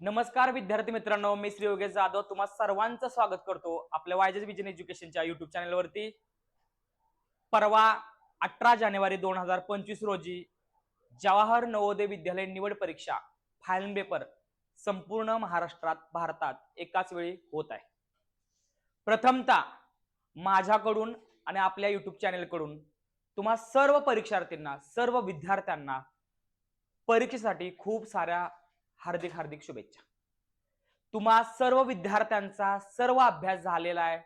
नमस्कार विद्यार्थी मित्रांनो मी श्री योगेश जाधव. तुम्हा सर्वांचं स्वागत करतो आपल्या वायजेस विजन एज्युकेशनच्या युट्यूब चॅनलवरती. परवा अठरा जानेवारी दोन हजार पंचवीस रोजी जवाहर नवोदय विद्यालय निवड परीक्षा फायनल पेपर संपूर्ण महाराष्ट्रात भारतात एकाच वेळी होत आहे. प्रथमता माझ्याकडून आणि आपल्या युट्यूब चॅनलकडून तुम्हा सर्व परीक्षार्थींना सर्व विद्यार्थ्यांना परीक्षेसाठी खूप साऱ्या हार्दिक हार्दिक शुभेच्छा. तुम्हा सर्व विद्यार्थ्यांचा सर्व अभ्यास झालेला आहे.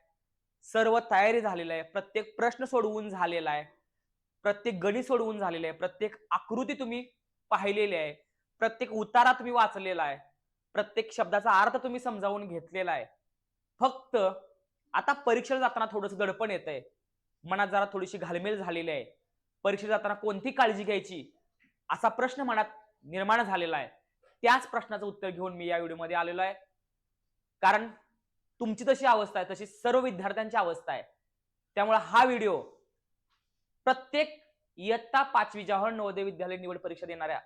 सर्व तयारी झालेला आहे. प्रत्येक प्रश्न सोडवून झालेला आहे. प्रत्येक गणित सोडवून झालेलं आहे. प्रत्येक आकृती तुम्ही पाहिलेली आहे. प्रत्येक उतारा तुम्ही वाचलेला आहे. प्रत्येक शब्दाचा अर्थ तुम्ही समजावून घेतलेला आहे. फक्त आता परीक्षेला जाताना थोडंसं दडपण येत आहे. मनात जरा थोडीशी घालमेल झालेली आहे. परीक्षेला जाताना कोणती काळजी घ्यायची? असा प्रश्न मनात निर्माण झालेला आहे. त्याच प्रश्नाचं उत्तर घेऊन मी या व्हिडिओमध्ये आलेलो आहे. कारण तुमची तशी अवस्था आहे तशी सर्व विद्यार्थ्यांची अवस्था आहे. त्यामुळे हा व्हिडिओ प्रत्येक इयत्ता पाचवी जवाहर नवोदय विद्यालय निवड परीक्षा देणाऱ्या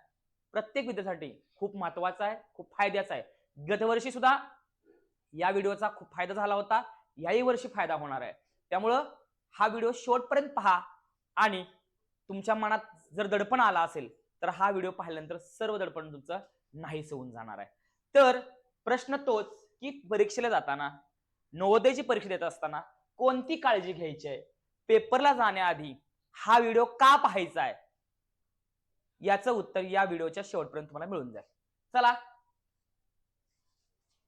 प्रत्येक विद्यार्थ्यासाठी खूप महत्त्वाचा आहे खूप फायद्याचा आहे. गतवर्षी सुद्धा या व्हिडिओचा खूप फायदा झाला होता याही वर्षी फायदा होणार आहे. त्यामुळं हा व्हिडिओ शेवटपर्यंत पहा आणि तुमच्या मनात जर दडपण आला असेल तर हा व्हिडिओ पाहिल्यानंतर सर्व दडपण तुमचं नाहीस होऊन जाणार आहे. तर प्रश्न तोच की परीक्षेला जाताना नवोदयची परीक्षा देत असताना कोणती काळजी घ्यायची आहे? पेपरला जाण्याआधी हा व्हिडिओ का पाहायचा आहे? याचं उत्तर या व्हिडिओच्या शेवटपर्यंत तुम्हाला मिळून जाईल. चला.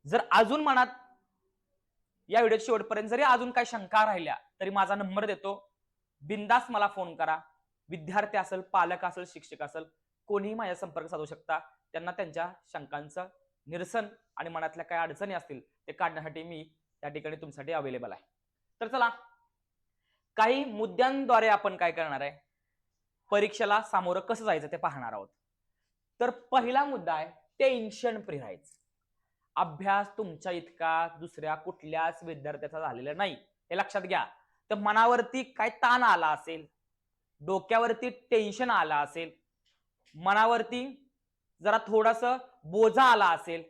जर अजून मनात या व्हिडिओ शेवटपर्यंत जरी अजून काही शंका राहिल्या तरी माझा नंबर देतो. बिंदास मला फोन करा. विद्यार्थी असेल पालक असेल शिक्षक असेल कोणीही माझ्या संपर्क साधू शकता. त्यांना त्यांच्या शंकांचं निरसन आणि मनातल्या काही अडचणी असतील ते काढण्यासाठी मी त्या ठिकाणी तुमच्यासाठी अवेलेबल आहे. तर चला काही मुद्द्यांद्वारे आपण काय करणार आहे? परीक्षेला सामोरं कसं जायचं ते पाहणार आहोत. तर पहिला मुद्दा आहे टेन्शन फ्री राहायचं अभ्यास तुमच्या इतका दुसऱ्या कुठल्याच विद्यार्थ्याचा झालेला नाही. हे लक्षात घ्या. तर मनावरती काय ताण आला असेल? डोक्यावरती टेन्शन आला असेल? मनावरती जरा थोडस बोजा आला असेल.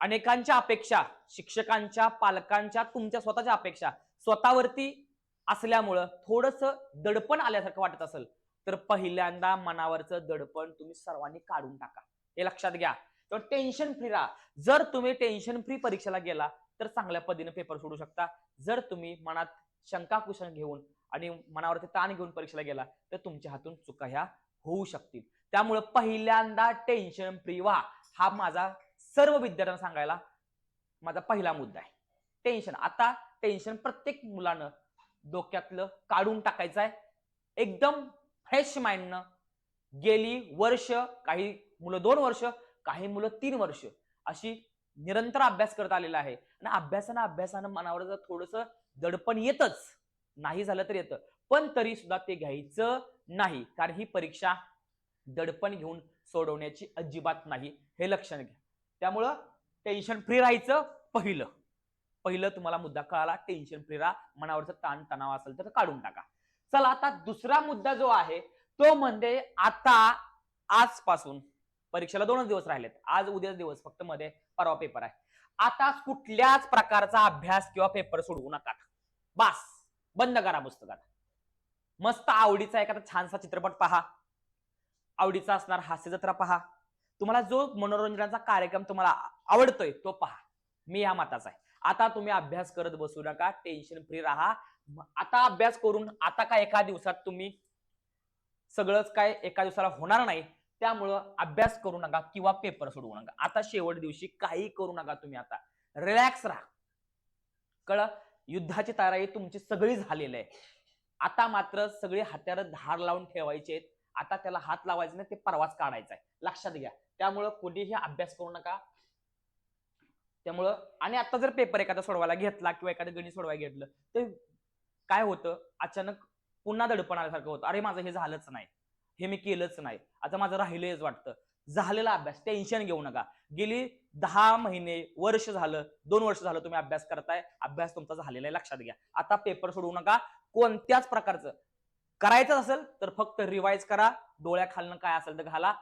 अनेकांच्या अपेक्षा शिक्षकांच्या पालकांच्या तुमच्या स्वतःच्या अपेक्षा स्वतःवरती असल्यामुळं थोडस दडपण आल्यासारखं वाटत असेल. तर पहिल्यांदा मनावरचं दडपण तुम्ही सर्वांनी काढून टाका. हे लक्षात घ्या. तर टेन्शन फ्री राहा. जर तुम्ही टेन्शन फ्री परीक्षेला गेला तर चांगल्या पद्धतीने पेपर सोडू शकता. जर तुम्ही मनात शंका कुशन घेऊन आणि मनावरती ताण घेऊन परीक्षेला गेला तर तुमच्या हातून चुका ह्या होऊ शकतील. त्यामुळं पहिल्यांदा टेन्शन फ्री व्हा. हा माझा सर्व विद्यार्थ्यांना सांगायला माझा पहिला मुद्दा आहे. टेन्शन आता टेन्शन प्रत्येक मुलानं डोक्यातलं काढून टाकायचं आहे एकदम फ्रेश माइंडनं गेली वर्ष काही मुलं दोन वर्ष काही मुलं तीन वर्ष अशी निरंतर अभ्यास करत आलेला आहे. आणि अभ्यासानं अभ्यासानं मनावर जर थोडस दडपण येतच नाही झालं तर येतं. पण तरी सुद्धा ते घ्यायचं नाही. कारण ही परीक्षा दडपण घेऊन सोडवण्याची अजिबात नाही. हे लक्षात घ्या. त्यामुळं टेन्शन फ्री राहायचं पहिलं. पहिलं तुम्हाला मुद्दा कळाला टेन्शन फ्री राहा. मनावरचं ताण तणाव असेल तर काढून टाका. चला आता दुसरा मुद्दा जो आहे तो म्हणजे आता आजपासून परीक्षेला दोनच दिवस राहिलेत. आज उद्याच दिवस फक्त मध्ये परवा पेपर आहे. आता कुठल्याच प्रकारचा अभ्यास किंवा पेपर सोडवू नका. बास बंद करा पुस्तकात. मस्त आवडीचा एखादा छानसा चित्रपट पहा. आवडीचा असणार हास्य जत्रा पहा. तुम्हाला जो मनोरंजनाचा कार्यक्रम तुम्हाला आवडतोय तो पहा. मी या मताचा आहे. आता तुम्ही अभ्यास करत बसू नका टेन्शन फ्री राहा. आता अभ्यास करून आता काय एका दिवसात तुम्ही सगळंच काय एका दिवसाला होणार नाही त्यामुळं अभ्यास करू नका किंवा पेपर सोडवू नका. आता शेवट दिवशी काही करू नका तुम्ही आता. रिलॅक्स राहा. कळ युद्धाची तयारी तुमची सगळी झालेली आहे. आता मात्र सगळी हत्यारं धार लावून ठेवायचे आहेत. आता त्याला हात लावायचा नाही ते परवाच काढायचा आहे लक्षात घ्या. त्यामुळं कुणीही अभ्यास करू नका. त्यामुळं आणि आता जर पेपर एखादा सोडवायला घेतला किंवा एखादं गणित सोडवायला घेतलं तर काय होतं? अचानक पुन्हा दडपण आल्यासारखं होतं. अरे माझं हे झालंच नाही. हे मी केलंच नाही. आता माझं राहिलंच वाटतं. झालेला अभ्यास टेन्शन घेऊ नका. गेली दहा महिने वर्ष झालं दोन वर्ष झालं तुम्ही अभ्यास करताय. अभ्यास तुमचा झालेला आहे लक्षात घ्या. आता पेपर सोडवू नका. कोणत्याच प्रकारचं. करायचं असेल तर फक्त रिवाइज करा. डोळ्याखालनं काय असेल तर घाला.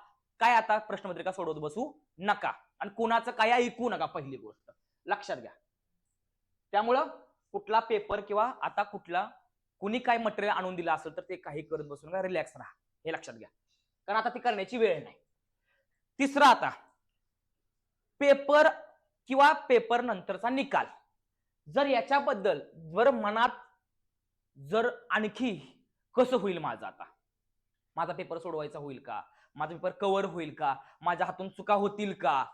काय आता प्रश्नपत्रिका सोडवत बसू? नका. आणि कुणाचं काय ऐकू नका पहिली गोष्ट. लक्षात घ्या. त्यामुळं कुठला पेपर किंवा आता कुठला कुणी काय मटेरियल आणून दिलं असेल तर ते काही करत बसू नका रिलॅक्स राहा. हे लक्षात घ्या. कारण आता ती करण्याची वेळ नाही. तिसरा आता पेपर किंवा पेपर नंतरचा निकाल. जर याच्याबद्दल जर मनात जर आणखी कसं होईल माझं आता? माझा पेपर सोडवायचा होईल का? माझा पेपर कव्हर होईल का? माझ्या हातून चुका होतील का?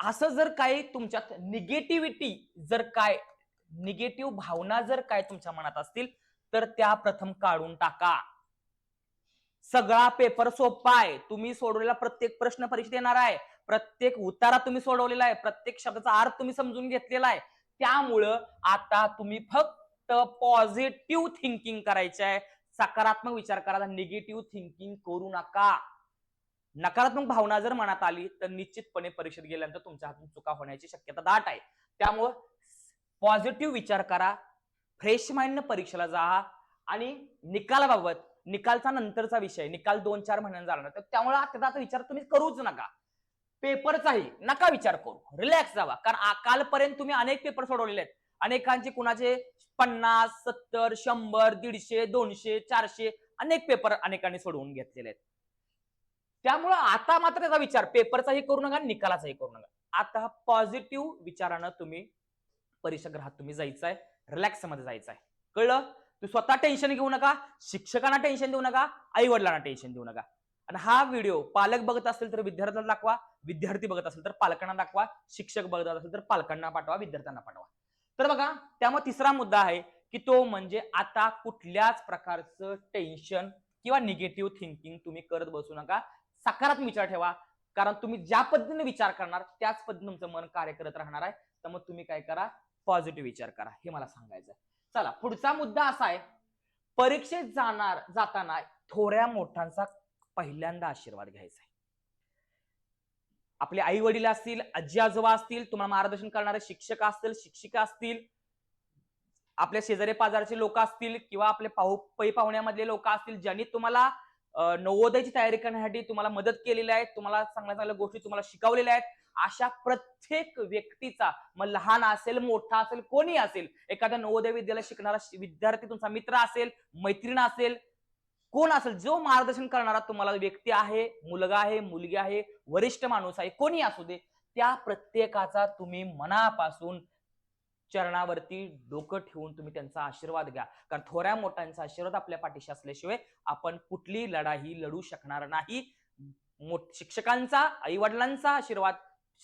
असं जर काही तुमच्यात निगेटिव्हिटी जर काय निगेटिव्ह भावना जर काय तुमच्या मनात असतील तर त्या प्रथम काढून टाका. सगळा पेपर सोपा आहे. तुम्ही सोडवलेला प्रत्येक प्रश्न परीक्षेत येणार आहे. प्रत्येक उतारा तुम्ही सोडवलेला आहे. प्रत्येक शब्दाचा अर्थ तुम्ही समजून घेतलेला आहे. त्यामुळं आता तुम्ही फक्त पॉझिटिव्ह थिंकिंग करायचे आहे. सकारात्मक विचार करा निगेटिव्ह थिंकिंग करू नका. नकारात्मक भावना जर मनात आली तर निश्चितपणे परीक्षेत गेल्यानंतर तुमच्या हातून चुका होण्याची शक्यता दाट आहे. त्यामुळं पॉझिटिव्ह विचार करा फ्रेश माइंडनं परीक्षेला जा आणि निकालाबाबत निकालचा नंतरचा विषय निकाल दोन चार महिन्यांनी जाणार तर त्यामुळे त्याचा विचार तुम्ही करूच नका. पेपरचाही नका विचार करू. रिलॅक्स जावा. कारण कालपर्यंत तुम्ही अनेक पेपर सोडवलेले आहेत. अनेकांचे कुणाचे पन्नास सत्तर शंभर दीडशे दोनशे चारशे अनेक पेपर अनेकांनी सोडवून घेतलेले आहेत. त्यामुळं आता मात्र त्याचा विचार पेपरचाही करू नका निकालाचाही करू नका. आता पॉझिटिव्ह विचारानं तुम्ही परीक्षागृहात तुम्ही जायचं आहे रिलॅक्समध्ये जायचं आहे कळलं? तू स्वतः टेन्शन घेऊ नका शिक्षकांना टेन्शन देऊ नका आई वडिलांना टेन्शन देऊ नका. आणि हा व्हिडिओ पालक बघत असेल तर विद्यार्थ्यांना दाखवा विद्यार्थी बघत असेल तर पालकांना दाखवा शिक्षक बघत असेल तर पालकांना पाठवा विद्यार्थ्यांना पाठवा. तर बघा त्यामुळे तिसरा मुद्दा आहे की तो म्हणजे आता कुठल्याच प्रकारचं टेन्शन किंवा निगेटिव्ह थिंकिंग तुम्ही करत बसू नका. सकारात्मक विचार ठेवा. कारण तुम्ही ज्या पद्धतीने विचार करणार त्याच पद्धतीने तुमचं मन कार्य करत राहणार आहे. तर मग तुम्ही काय करा? पॉझिटिव्ह विचार करा. हे मला सांगायचं चला पुढचा मुद्दा असा आहे. परीक्षेत जाणार जाताना थोड्या मोठ्यांचा पहिल्यांदा आशीर्वाद घ्यायचा आहे. आपले आई वडील असतील आजी आजोबा असतील तुम्हाला मार्गदर्शन करणारे शिक्षक असतील शिक्षिका असतील आपल्या शेजारी पाजारचे लोक असतील किंवा आपले पाहू पै पाहुण्यामधले लोक असतील ज्यांनी तुम्हाला नवोदयाची तयारी करण्यासाठी तुम्हाला मदत केलेली आहे तुम्हाला चांगल्या चांगल्या गोष्टी तुम्हाला शिकवलेल्या आहेत अशा प्रत्येक व्यक्तीचा मग लहान असेल मोठा असेल कोणी असेल एखाद्या नवोदय विद्यालय शिकणारा विद्यार्थी तुमचा मित्र असेल मैत्रीण असेल कोण असेल जो मार्गदर्शन करणारा तुम्हाला व्यक्ती आहे मुलगा आहे मुलगी आहे वरिष्ठ माणूस आहे कोणी असू दे त्या प्रत्येकाचा तुम्ही मनापासून चरणावरती डोकं ठेवून तुम्ही त्यांचा आशीर्वाद घ्या. कारण थोड्या मोठ्यांचा आशीर्वाद आपल्या पाठीशी असल्याशिवाय आपण कुठली लढाई लढू शकणार नाही. शिक्षकांचा आई वडिलांचा आशीर्वाद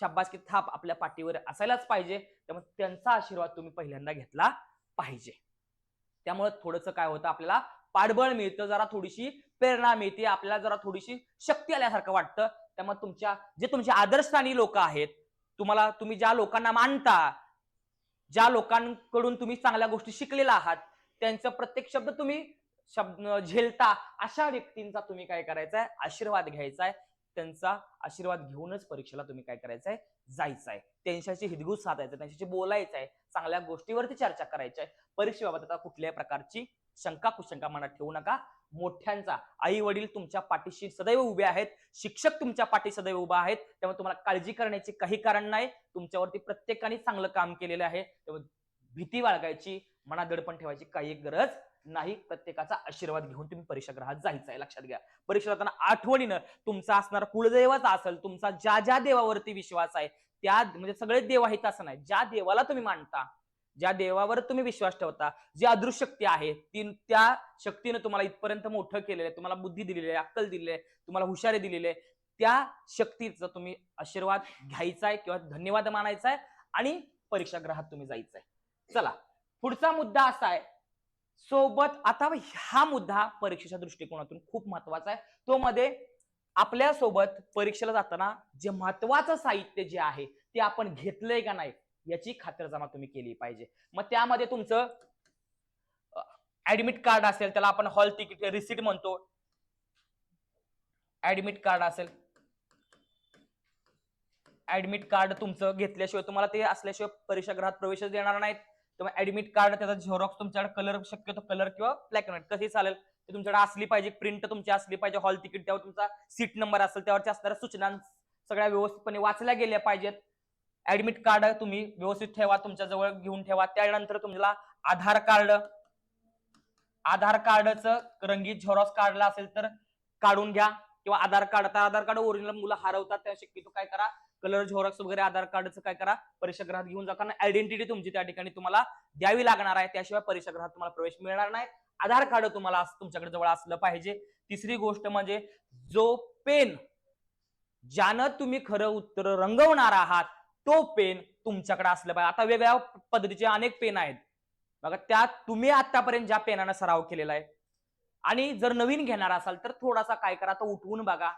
शाब्बासकी थाप आपल्या पाठीवर असायलाच पाहिजे. त्यामुळे त्यांचा आशीर्वाद तुम्ही पहिल्यांदा घेतला पाहिजे. त्यामुळे थोडंसं काय होतं आपल्याला पाठबळ मिळतं जरा थोडीशी प्रेरणा मिळते आपल्याला जरा थोडीशी शक्ती आल्यासारखं वाटतं. त्यामुळे तुमच्या जे तुमचे आदर्शस्थानी लोक आहेत तुम्हाला तुम्ही ज्या लोकांना मानता ज्या लोकांकडून तुम्ही चांगल्या गोष्टी शिकलेला आहात त्यांचं प्रत्येक शब्द तुम्ही शब्द झेलता अशा व्यक्तींचा तुम्ही काय करायचा आहे आशीर्वाद घ्यायचा आहे त्यांचा आशीर्वाद घेऊनच परीक्षेला तुम्ही काय करायचं आहे जायचं आहे त्यांच्याशी हिदगूज साधायचं त्यांच्याशी बोलायचं आहे चांगल्या गोष्टीवरती चर्चा करायची आहे परीक्षेबाबत आता कुठल्याही प्रकारची शंका कुशंका मनात ठेवू नका. मोठ्यांचा आई वडील तुमच्या पाठीशी सदैव उभे आहेत. शिक्षक तुमच्या पाठी सदैव उभा आहेत. त्यामुळे तुम्हाला काळजी करण्याचे काही कारण नाही. तुमच्यावरती प्रत्येकाने चांगलं काम केलेलं आहे. त्यामुळे भीती बाळगायची मनात दडपण ठेवायची काही गरज नाही प्रत्येकाचा आशीर्वाद घेऊन तुम्ही परीक्षागृहात जायचं आहे लक्षात घ्या. परीक्षा जाताना आठवणीनं तुमचा असणारा कुलदैवच असेल तुमचा ज्या ज्या देवावरती विश्वास आहे त्या म्हणजे सगळे देव आहेत असं नाही. ज्या देवाला तुम्ही मानता ज्या देवावर तुम्ही विश्वास ठेवता जी अदृश्य शक्ती आहे ती त्या शक्तीनं तुम्हाला इथपर्यंत मोठं केलेलं आहे तुम्हाला बुद्धी दिलेली आहे अक्कल दिलेली आहे तुम्हाला हुशारी दिलेली आहे त्या शक्तीचा तुम्ही आशीर्वाद घ्यायचा आहे किंवा धन्यवाद मानायचा आहे आणि परीक्षागृहात तुम्ही जायचं आहे. चला पुढचा मुद्दा असा आहे सोबत आता हा मुद्दा परीक्षेच्या दृष्टिकोनातून खूप महत्त्वाचा आहे. तो मध्ये आपल्यासोबत परीक्षेला जाताना जे महत्वाचं साहित्य जे आहे ते आपण घेतलंय का नाही याची खातरजमा तुम्ही केली पाहिजे. मग त्यामध्ये तुमचं ऍडमिट कार्ड असेल त्याला आपण हॉल तिकीट रिसिट म्हणतो. ऍडमिट कार्ड असेल. ऍडमिट कार्ड तुमचं घेतल्याशिवाय तुम्हाला ते असल्याशिवाय परीक्षागृहात प्रवेशच देणार नाहीत. त्यामुळे ऍडमिट कार्ड त्याचा झेरॉक्स तुमच्याकडे कलर शक्यतो कलर किंवा ब्लॅक अँड व्हाईट कसे चालेल ते तुमच्याकडे असली पाहिजे प्रिंट तुमची असली पाहिजे हॉल तिकीट त्यावर तुमचा सीट नंबर असेल त्यावरच्या असणाऱ्या सूचना सगळ्या व्यवस्थितपणे वाचल्या गेल्या पाहिजेत. ऍडमिट कार्ड तुम्ही व्यवस्थित ठेवा तुमच्या जवळ घेऊन ठेवा. त्यानंतर तुम्हाला आधार कार्ड आधार कार्डचं रंगीत झेरॉक्स काढला असेल तर काढून घ्या. किंवा आधार कार्ड आता आधार कार्ड ओरिजिनल मुलं हरवतात त्या शक्यतो काय करा कलर झेरॉक्स वगैरे आधार कार्डचं काय करा परीक्षागृहात घेऊन जाताना आयडेंटिटी तुमची त्या ठिकाणी तुम्हाला द्यावी लागणार आहे. त्याशिवाय परीक्षागृहात तुम्हाला प्रवेश मिळणार नाही. आधार कार्ड तुम्हाला तुमच्याकडे जवळ असलं पाहिजे. तिसरी गोष्ट म्हणजे जो पेन ज्यानं तुम्ही खरं उत्तर रंगवणार आहात तो पेन तुमच्याकडे असलं पाहिजे. आता वेगळ्या पद्धतीचे अनेक पेन आहेत. बघा त्यात तुम्ही आतापर्यंत ज्या पेनानं सराव केलेला आहे आणि जर नवीन घेणार असाल तर थोडासा काय करा तो उठवून बघा.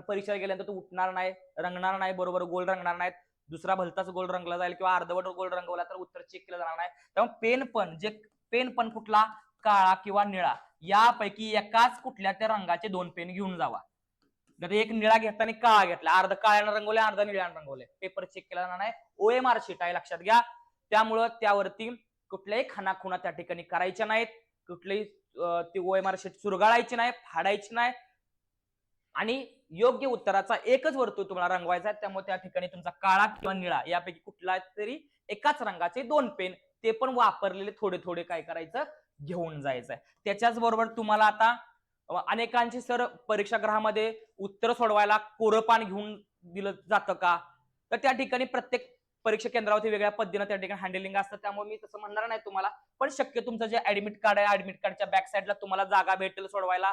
परीक्षा गेल्यानंतर तो उठणार नाही रंगणार नाही बरोबर गोल रंगणार नाहीत. दुसरा भलताच गोल रंगला जाईल किंवा अर्धवट गोल रंगवला तर उत्तर चेक केलं जाणार नाही. त्यामुळे पेन पण जे पेन पण कुठला काळा किंवा निळा यापैकी एकाच कुठल्या त्या रंगाचे दोन पेन घेऊन जावा. एक निळा घेताना काळा घेतला. अर्ध काळ्यानं रंगवले अर्ध निळ्यानं रंगवले. पेपर चेक केला जाणार नाही. ओएमआर शीट आहे लक्षात घ्या. त्यामुळं त्यावरती कुठल्याही खानाखुणा त्या ठिकाणी करायच्या नाहीत. कुठलीही ओ एम आर शीट चुरगाळायची नाही फाडायची नाही. आणि योग्य उत्तराचा एकच वर्तुळ तुम्हाला रंगवायचा आहे त्यामुळे त्या ठिकाणी तुमचा काळा किंवा निळा यापैकी कुठला तरी एकाच रंगाचे दोन पेन ते पण वापरलेले थोडे थोडे काय करायचं घेऊन जायचं आहे त्याच्याच बरोबर तुम्हाला आता अनेकांची सर परीक्षागृहामध्ये उत्तर सोडवायला कोरं पान घेऊन दिलं जातं का? तर त्या ठिकाणी प्रत्येक परीक्षा केंद्रावरती वेगळ्या पद्धतीनं त्या ठिकाणी हँडलिंग असतं त्यामुळे मी तसं म्हणणार नाही तुम्हाला. पण शक्य तुमचं जे ऍडमिट कार्ड आहे ऍडमिट कार्डच्या बॅक साईडला तुम्हाला जागा भेटेल सोडवायला.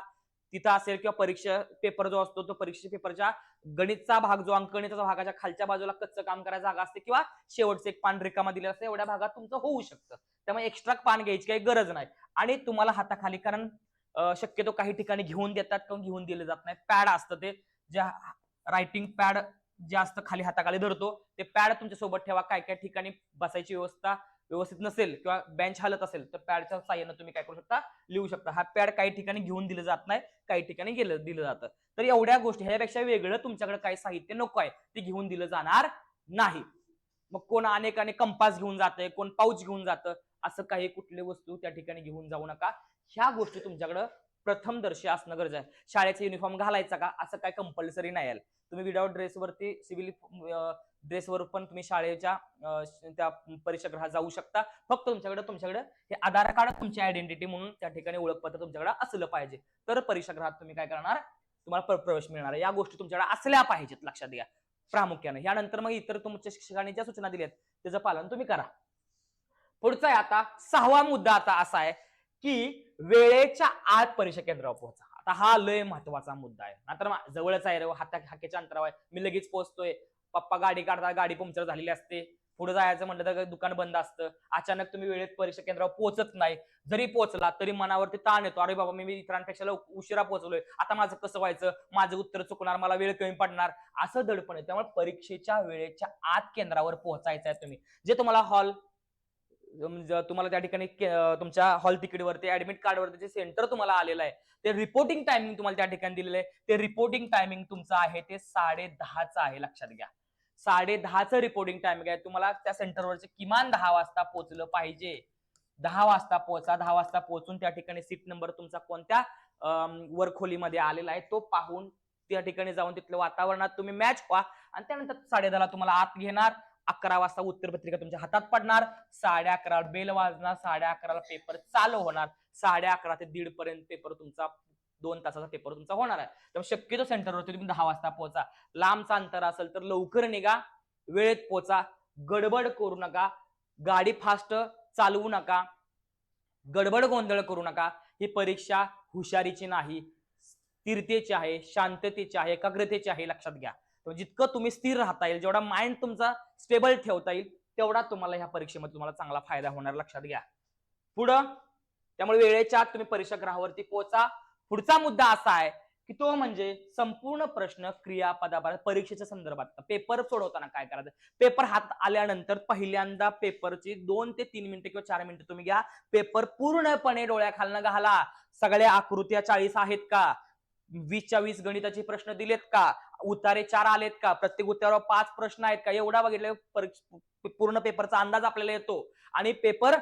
तिथं असेल किंवा परीक्षा पेपर जो असतो तो परीक्षा पेपरच्या गणितचा भाग जो अंकगणिताचा भागाच्या खालच्या बाजूला कच्चं काम करायची जागा असते किंवा शेवटचं एक पान रिकामा दिलेलं असतं एवढ्या भागात तुमचं होऊ शकतं. त्यामुळे एक्स्ट्रा पान घ्यायची काही गरज नाही. आणि तुम्हाला हाताखाली कारण शक्यतो काही ठिकाणी घेऊन देतात किंवा घेऊन दिले जात नाही. पॅड असतं ते ज्या रायटिंग पॅड जे असतं खाली हाताखाली धरतो ते पॅड तुमच्यासोबत ठेवा. काय काय ठिकाणी बसायची व्यवस्था व्यवस्थित नसेल किंवा बेंच हालत असेल तर पॅडच्या साह्यानं तुम्ही काय करू शकता? लिहू शकता. हा पॅड काही ठिकाणी घेऊन दिलं जात नाही काही ठिकाणी गेलं दिलं जातं. तर एवढ्या गोष्टी ह्यापेक्षा वेगळं तुमच्याकडे काही साहित्य नको आहे ते घेऊन दिलं जाणार नाही. मग कोण अनेकाने कंपास घेऊन जातंय कोण पाऊच घेऊन जातं असं काही कुठली वस्तू त्या ठिकाणी घेऊन जाऊ नका. ह्या गोष्टी तुमच्याकडं प्रथमदर्शी असणं गरज आहे शाळेचा युनिफॉर्म घालायचा का? असं काय कंपल्सरी नाही आहे तुम्ही विदाऊट ड्रेसवरती सिव्हिल ड्रेसवर पण तुम्ही शाळेच्या त्या परीक्षागृहात जाऊ शकता. फक्त तुमच्याकडे तुमच्याकडे हे आधार कार्ड तुमची आयडेंटिटी म्हणून त्या ठिकाणी ओळखपत्र तुमच्याकडे असलं पाहिजे. तर परीक्षागृहात तुम्ही काय करणार? तुम्हाला प्रवेश मिळणार. या गोष्टी तुमच्याकडे असल्या पाहिजेत लक्षात घ्या. प्रामुख्याने. यानंतर मग इतर तुमच्या शिक्षकांनी ज्या सूचना दिल्यात त्याचं पालन तुम्ही करा. पुढचा आहे आता सहावा मुद्दा आता असा आहे की वेळेच्या आत परीक्षा केंद्रावर पोहोचा. आता हा लय महत्त्वाचा मुद्दा आहे. नाहीतर जवळच आहे रे हाता हाकेच्या अंतरावर आहे. मी लगेच पोहोचतोय. पप्पा गाडी काढता गाडी पंक्चर झालेली असते. पुढे जायचं म्हटलं तर दुकान बंद असतं. अचानक तुम्ही वेळेत परीक्षा केंद्रावर पोहोचत नाही. जरी पोहोचला तरी मनावरती ताण येतो. अरे बाबा मी इतरांपेक्षा उशिरा पोहोचलोय. आता माझं कसं व्हायचं? माझं उत्तर चुकणार मला वेळ कमी पडणार. असं दडपण आहे. त्यामुळे परीक्षेच्या वेळेच्या आत केंद्रावर पोहोचायचं आहे तुम्ही. जे तुम्हाला हॉल म्हणजे तुम्हाला त्या ठिकाणी तुमच्या हॉल तिकीटवरती ऍडमिट कार्डवरती जे सेंटर तुम्हाला आलेलं आहे ते रिपोर्टिंग टायमिंग तुम्हाला त्या ठिकाणी दिलेलं आहे. ते रिपोर्टिंग टायमिंग तुमचं आहे ते साडे दहाचं आहे लक्षात घ्या. साडे दहाचं रिपोर्टिंग टायमिंग आहे. तुम्हाला त्या सेंटरवरचे किमान दहा वाजता पोहोचलं पाहिजे. दहा वाजता पोहोचा दहा वाजता पोहोचून त्या ठिकाणी सीट नंबर तुमचा कोणत्या वरखोलीमध्ये आलेला आहे तो पाहून त्या ठिकाणी जाऊन तिथल्या वातावरणात तुम्ही मॅच व्हा. आणि त्यानंतर साडे दहाला तुम्हाला आत घेणार. अकरा वाजता उत्तरपत्रिका तुमच्या हातात पडणार. साडे अकरा बेल वाजणार. साडे अकराला पेपर चालू होणार. साडे अकरा ते दीड पर्यंत पेपर तुमचा दोन तासाचा पेपर तुमचा होणार आहे. त्यामुळे शक्यतो सेंटरवरती तुम्ही दहा वाजता पोहोचा. लांबचा अंतर असेल तर लवकर निघा. वेळेत पोचा गडबड करू नका. गाडी फास्ट चालवू नका. गडबड गोंधळ करू नका. ही परीक्षा हुशारीची नाही. स्थिरतेची आहे शांततेची आहे एकाग्रतेची आहे लक्षात घ्या. तर जितकं तुम्ही स्थिर राहता येईल जेवढा माइंड तुमचा स्टेबल ठेवता येईल तेवढा तुम्हाला ह्या परीक्षेमध्ये तुम्हाला चांगला फायदा होणार. लक्षात घ्या. पुढं त्यामुळे वेळेच्या आत तुम्ही परीक्षा ग्रहावरती पोहोचा. पुढचा मुद्दा असा आहे की तो म्हणजे संपूर्ण प्रश्न क्रियापदाबाबत परीक्षेच्या संदर्भात. पेपर सोडवताना काय करायचं? पेपर हात आल्यानंतर पहिल्यांदा पेपरची दोन ते तीन मिनिटं किंवा चार मिनिटं तुम्ही घ्या. पेपर पूर्णपणे डोळ्याखालनं घाला. सगळ्या आकृत्या चाळीस आहेत का? वीसच्या वीस गणिताचे प्रश्न दिलेत का? उतारे चार आलेत का? प्रत्येक उत्तरावर पाच प्रश्न आहेत का? एवढा बघितलं पूर्ण पेपरचा अंदाज आपल्याला येतो. आणि पेपर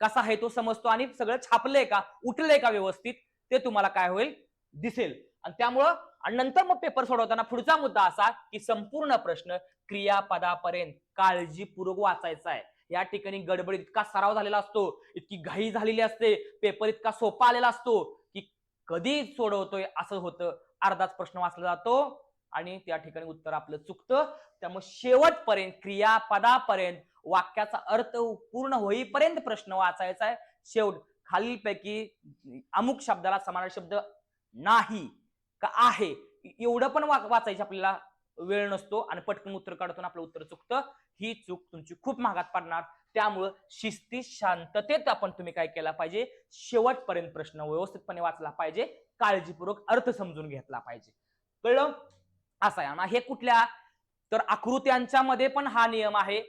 कसा आहे तो समजतो आणि सगळं छापलंय का? उठलंय का व्यवस्थित? ते तुम्हाला काय होईल? दिसेल. आणि त्यामुळं आणि नंतर मग पेपर सोडवताना पुढचा मुद्दा असा की संपूर्ण प्रश्न क्रियापदापर्यंत काळजीपूर्वक वाचायचा आहे. या ठिकाणी गडबड इतका सराव झालेला असतो इतकी घाई झालेली असते पेपर इतका सोपा आलेला असतो की कधी सोडवतोय असं होतं. अर्धाच प्रश्न वाचला जातो आणि त्या ठिकाणी उत्तर आपलं चुकतं. त्यामुळे शेवटपर्यंत क्रियापदापर्यंत वाक्याचा अर्थ पूर्ण होईपर्यंत प्रश्न वाचायचा आहे. शेवट खालीलपैकी अमुक शब्दाला समान शब्द नाही का आहे एवढं पण वा- वाचायची आपल्याला वेळ नसतो. आणि पटकन उत्तर काढतो आपलं उत्तर चुकतं. ही चूक तुमची खूप महागात पडणार. त्यामुळं शिस्ती शांततेत आपण तुम्ही काय केला पाहिजे? शेवटपर्यंत प्रश्न व्यवस्थितपणे वाचला पाहिजे. काळजीपूर्वक अर्थ समजून घेतला पाहिजे. कळलं? असं आहे. हे कुठल्या? तर आकृत्यांच्या मध्ये पण हा नियम आहे.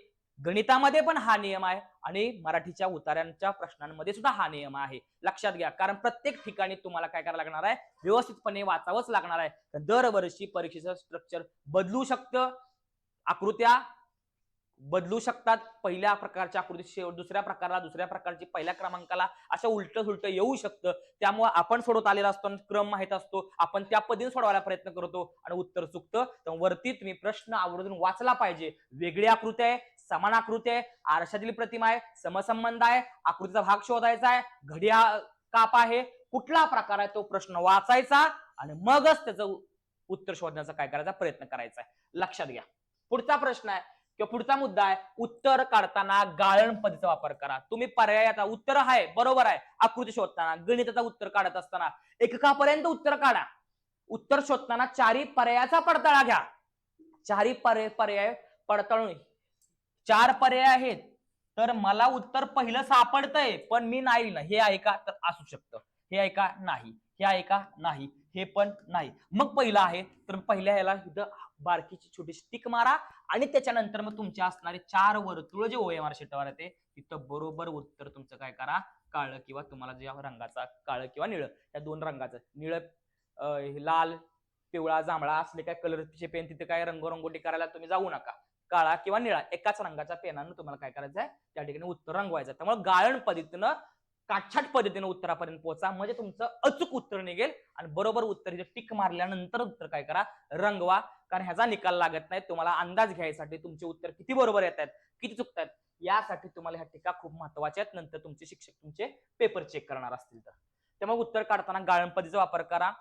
गणितामध्ये पण हा नियम आहे. आणि मराठीच्या उतार्यांच्या प्रश्नांमध्ये सुद्धा हा नियम आहे. लक्षात घ्या. कारण प्रत्येक ठिकाणी तुम्हाला काय करायला लागणार आहे? व्यवस्थितपणे वाचावंच लागणार आहे. दरवर्षी परीक्षेचं स्ट्रक्चर बदलू शकतं. आकृत्या बदलू शकतात. पहिल्या प्रकारच्या आकृती शेवट दुसऱ्या प्रकारला दुसऱ्या प्रकारची पहिल्या क्रमांकाला अशा उलट सुलट येऊ शकतं. त्यामुळे आपण सोडवत आलेला असतो आणि क्रम माहीत असतो. आपण त्या पद्धतीने सोडवायला प्रयत्न करतो. आणि उत्तर चुकतं. तर वरती तुम्ही प्रश्न आवर्जून वाचला पाहिजे. वेगळी आकृती आहे समान आकृती आहे आरशातील प्रतिमा आहे समसंबंध आहे आकृतीचा भाग शोधायचा आहे घड्या काप आहे कुठला प्रकार आहे तो प्रश्न वाचायचा आणि मगच त्याचं उत्तर शोधण्याचा काय करायचा प्रयत्न करायचा आहे. लक्षात घ्या. पुढचा प्रश्न आहे किंवा पुढचा मुद्दा आहे उत्तर काढताना गाळण पद्धतीचा वापर करा. तुम्ही पर्यायाचा उत्तर आहे बरोबर आहे. आकृती शोधताना गणिताचा उत्तर काढत असताना एककापर्यंत उत्तर काढा. उत्तर शोधताना चारी पर्यायाचा पडताळा घ्या. चारी पर्याय पर्याय पडताळून. चार पर्याय आहेत. तर मला उत्तर पहिलं सापडतंय पण मी नाही. ना हे आहे का तर असू शकतं. हे आहे का नाही. हे आहे का नाही. हे पण नाही. मग पहिलं आहे तर पहिल्या ह्याला इथं बारकीची छोटीशी टिक मारा आणि त्याच्यानंतर मग तुमचे असणारे चार वर्तुळ जे ओएमआर शीटवर येते तिथं बरोबर उत्तर तुमचं काय करा? काळं किंवा तुम्हाला जे रंगाचा काळं किंवा निळं या दोन रंगाचं. निळं लाल पिवळा जांभळा असले काय कलरचे पेन तिथे काय रंगरंगोटी करायला तुम्ही जाऊ नका. काळा किंवा निळा एकाच रंगाच्या पेनानं तुम्हाला काय करायचं आहे त्या ठिकाणी उत्तर रंगवायचं त्यामुळे गाळण पद्धतीनं काटछाट पद्धतीने उत्तरापर्यंत पोहोचा. म्हणजे तुमचं अचूक उत्तर निघेल. आणि बरोबर उत्तर इथे टिक मारल्यानंतर उत्तर काय करा? रंगवा. कारण ह्याचा निकाल लागत नाही. तुम्हाला अंदाज घ्यायसाठी तुमचे उत्तर किती बरोबर येत आहेत किती चुकतात यासाठी तुम्हाला ह्या टीका खूप महत्त्वाच्या आहेत. नंतर तुमचे शिक्षक तुमचे पेपर चेक करणार असतील तर. त्यामुळे उत्तर काढताना गाळण पद्धतीचा वापर करा.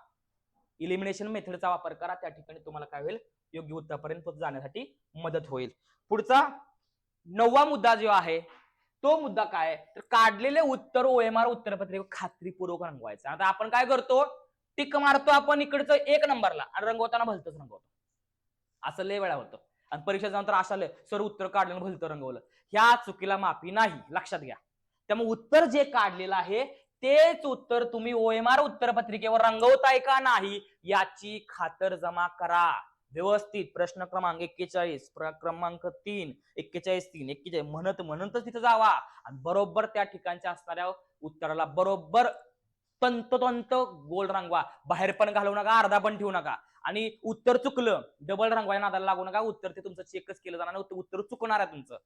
इलिमिनेशन मेथडचा वापर करा. त्या ठिकाणी तुम्हाला काय होईल? योग्य उत्तरापर्यंत जाण्यासाठी मदत होईल. पुढचा नववा मुद्दा जो आहे तो मुद्दा काय तर काढलेले उत्तर ओएमआर उत्तरपत्रिका खात्रीपूर्वक रंगवायचं. आता आपण काय करतो? टिक मारतो आपण इकडचं एक नंबरला आणि रंगवताना भलतच रंगवतो. असं लय वेळा होतं. आणि परीक्षेच्या नंतर असं आलं सर उत्तर काढलं भलतं रंगवलं. ह्या चुकीला माफी नाही. लक्षात घ्या. त्यामुळे उत्तर जे काढलेलं आहे तेच उत्तर तुम्ही ओएमआर उत्तरपत्रिकेवर रंगवताय का नाही याची खातर जमा करा. व्यवस्थित. प्रश्न क्रमांक एक्केचाळीस क्रमांक तीन एक्केचाळीस तीन. एक्केचाळीस. म्हणत म्हणतच तिथं जावा. आणि बरोबर त्या ठिकाणच्या असणाऱ्या उत्तराला बरोबर तंतोतंत गोल रंगवा. बाहेर पण घालवू नका अर्धा पण ठेवू नका. आणि उत्तर चुकलं डबल रंगवाय नादाला लागू नका. उत्तर ते तुमचं चेकच केलं जाणार उत्तर- उत्तर चुकणार आहे तुमचं.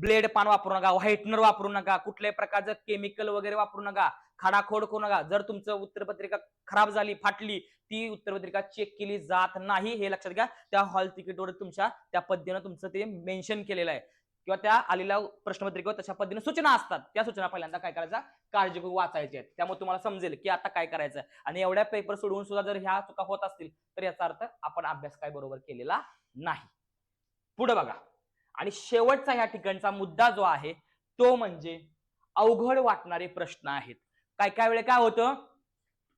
ब्लेड पान वापरू नका व्हाईटनर वापरू नका कुठल्याही प्रकारचं केमिकल वगैरे वापरू नका खाडाखोड करू नका. जर तुमचं उत्तरपत्रिका खराब झाली फाटली ती उत्तरपत्रिका चेक केली जात नाही हे लक्षात घ्या. त्या हॉल तिकीटवर तुमच्या त्या पद्धतीनं तुमचं ते मेन्शन केलेलं आहे. किंवा त्या आलेल्या प्रश्नपत्रिकेवर तशा पद्धतीने सूचना असतात. त्या सूचना पहिल्यांदा काय करायचा? काळजीपूर्वक वाचायच्या आहेत. त्यामुळे तुम्हाला समजेल की आता काय करायचं? आणि एवढ्या पेपर सोडवून सुद्धा जर ह्या चुका होत असतील तर याचा अर्थ आपण अभ्यास काय बरोबर केलेला नाही. पुढे बघा. आणि शेवटचा ह्या ठिकाणचा मुद्दा जो आहे तो म्हणजे अवघड वाटणारे प्रश्न आहेत. काय काय वेळे काय होतं?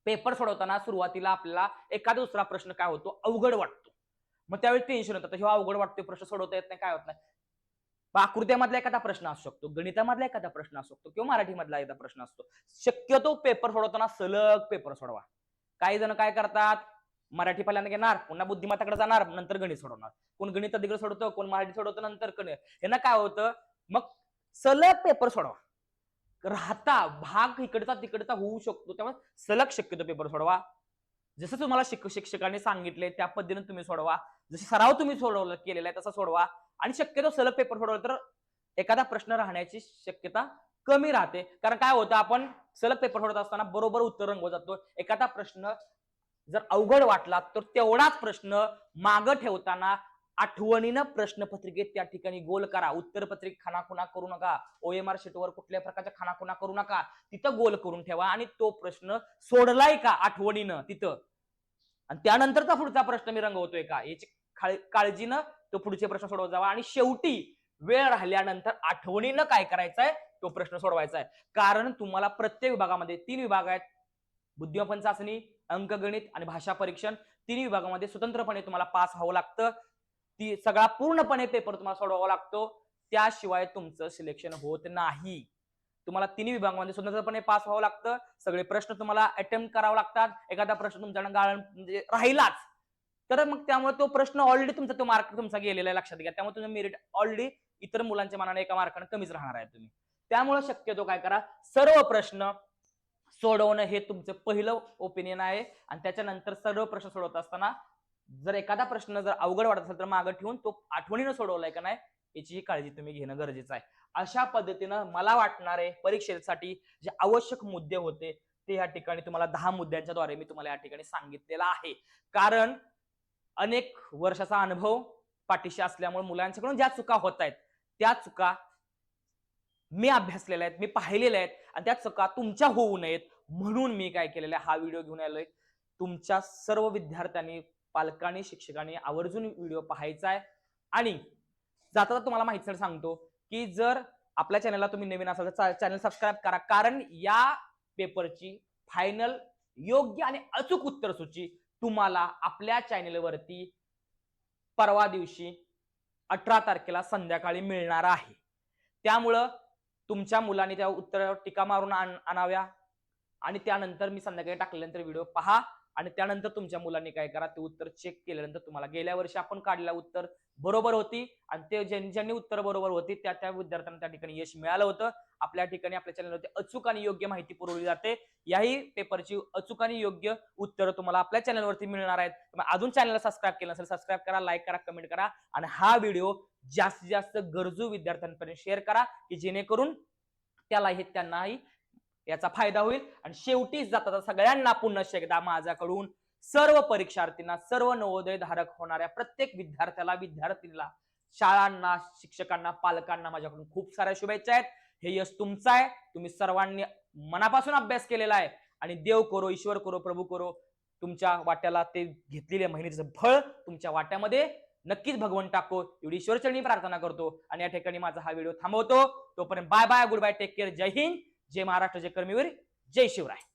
पेपर सोडवताना सुरुवातीला आपल्याला एखादा दुसरा प्रश्न काय होतो? अवघड वाटतो. मग त्यावेळी टेन्शन होतं. किंवा अवघड वाटतो प्रश्न सोडवता येत नाही काय होत नाही? आकृत्यामधला एखादा प्रश्न असू शकतो गणितामधला एखादा प्रश्न असू शकतो किंवा मराठीमधला एखादा प्रश्न असतो. शक्यतो पेपर सोडवताना सलग पेपर सोडवा. काही जण काय करतात? मराठी पहिल्यांदा घेणार पुन्हा बुद्धिमत्ताकडे जाणार नंतर गणित सोडवणार. कोण गणित तिकडे सोडवतो कोण मराठी सोडवतो नंतर यांना काय होतं? मग सलग पेपर सोडवा. राहता भाग इकडचा तिकडचा होऊ शकतो. त्यामुळे सलग शक्यतो पेपर सोडवा. जसं तुम्हाला शिक शिक्षकांनी सांगितले त्या पद्धतीने तुम्ही सोडवा. जसे सराव तुम्ही सोडवलं केलेला आहे तसा सोडवा. आणि शक्यतो सलग पेपर सोडवलं तर एखादा प्रश्न राहण्याची शक्यता कमी राहते. कारण काय होतं आपण सलग पेपर सोडत असताना बरोबर उत्तर रंगवत जातो. एखादा प्रश्न जर अवघड वाटला तर तेवढाच प्रश्न मागं ठेवताना आठवणीनं प्रश्नपत्रिकेत त्या ठिकाणी गोल करा. उत्तरपत्रिक खानाखुणा करू नका. ओएमआर शीटवर कुठल्या प्रकारच्या खानाखुणा करू नका. तिथं गोल करून ठेवा आणि तो प्रश्न सोडलाय का आठवणीनं तिथं? आणि त्यानंतरचा पुढचा प्रश्न मी रंगवतोय का? याची काळ- काळजीनं तो पुढचे प्रश्न सोडवत जावा. आणि शेवटी वेळ राहिल्यानंतर आठवणीनं काय करायचंय? तो प्रश्न सोडवायचा आहे कारण तुम्हाला प्रत्येक विभागामध्ये तीन विभाग आहेत. बुद्धिमपन चाचणी अंकगणित आणि भाषा परीक्षण तिन्ही विभागामध्ये स्वतंत्रपणे तुम्हाला पास व्हावं लागतं. ती सगळा पूर्णपणे पेपर तुम्हाला सोडवावा लागतो. त्याशिवाय तुमचं सिलेक्शन होत नाही. तुम्हाला तिन्ही विभागामध्ये स्वतंत्रपणे पास व्हावं लागतं. सगळे प्रश्न तुम्हाला अटेम्प्ट करावे लागतात. एखादा प्रश्न तुमच्याकडे गाळण म्हणजे राहिलाच. तर मग त्यामुळे तो प्रश्न ऑलरेडी तुमचा तो मार्क तुमचा गेलेला आहे लक्षात घ्या. त्यामुळे तुम्ही मेरिट ऑलरेडी इतर मुलांच्या मानाने एका मार्काने कमीच राहणार आहे तुम्ही. त्यामुळे शक्यतो काय करा. सर्व प्रश्न सोडवणं हे तुमचं पहिलं ओपिनियन आहे. आणि त्याच्यानंतर सर्व प्रश्न सोडवत असताना जर एखादा प्रश्न जर अवघड वाटत असेल तर मागं ठेवून तो आठवणीनं सोडवलाय का नाही याचीही काळजी तुम्ही घेणं गरजेचं आहे. अशा पद्धतीनं मला वाटणारे परीक्षेसाठी जे आवश्यक मुद्दे होते ते या ठिकाणी तुम्हाला दहा मुद्द्यांच्या द्वारे मी तुम्हाला या ठिकाणी सांगितलेलं आहे. कारण अनेक वर्षाचा अनुभव पाठीशी असल्यामुळे मुलांच्याकडून ज्या चुका होत आहेत त्या चुका मी अभ्यासलेले आहेत मी पाहिलेले आहेत आणि त्या चुका तुमच्या होऊ नयेत म्हणून मी काय केलेलं आहे हा व्हिडिओ घेऊन आलोय. तुमच्या सर्व विद्यार्थ्यांनी पालकांनी शिक्षकांनी आवर्जून व्हिडिओ पाहायचा आहे. आणि जाता जाता तुम्हाला माहिती सांगतो की जर आपल्या चॅनलला तुम्ही नवीन असाल तर चॅनल सबस्क्राईब करा. कारण या पेपरची फायनल योग्य आणि अचूक उत्तर सूची तुम्हाला आपल्या चॅनेलवरती परवा दिवशी अठरा तारखेला संध्याकाळी मिळणार आहे. त्यामुळं तुमच्या मुलांनी त्या उत्तरावर टीका मारून आण- आणाव्या. आणि त्यानंतर मी संध्याकाळी टाकल्यानंतर व्हिडिओ पहा. आणि त्यानंतर तुमच्या मुलांनी काय करा ते उत्तर चेक केल्यानंतर तुम्हाला गेल्या वर्षी आपण काढलेलं उत्तर बरोबर होती. आणि ते ज्यांनी ज्यांनी उत्तर बरोबर होती त्या त्या विद्यार्थ्यांना त्या ठिकाणी यश मिळालं होतं. आपल्या ठिकाणी आपल्या चॅनलवरती अचूक आणि योग्य माहिती पुरवली जाते. याही पेपरची अचूक आणि योग्य उत्तर तुम्हाला आपल्या चॅनलवरती मिळणार आहेत. अजून चॅनलला सबस्क्राईब केलं नसेल सबस्क्राईब करा लाईक करा कमेंट करा. आणि हा व्हिडिओ जास्तीत जास्त गरजू विद्यार्थ्यांपर्यंत शेअर करा की जेणेकरून त्यालाही त्यांनाही याचा फायदा होईल. आणि शेवटीच जाता सगळ्यांना पुन्हा एकदा माझ्याकडून सर्व परीक्षार्थींना सर्व नवोदय धारक होणाऱ्या प्रत्येक विद्यार्थ्याला विद्यार्थीला शाळांना शिक्षकांना पालकांना माझ्याकडून खूप साऱ्या शुभेच्छा आहेत. हे यश तुमचं आहे. तुम्ही सर्वांनी मनापासून अभ्यास केलेला आहे. आणि देव करो ईश्वर करो प्रभू करो. तुमच्या वाट्याला ते घेतलेल्या मेहनतीचं फळ तुमच्या वाट्यामध्ये नक्कीच भगवान टाको. एवढी ईश्वरचरणी प्रार्थना करतो. आणि या ठिकाणी माझा हा व्हिडिओ थांबवतो. तोपर्यंत bye bye good bye take care. जय हिंद. जय महाराष्ट्र जय कर्मीवीर जय शिवराय.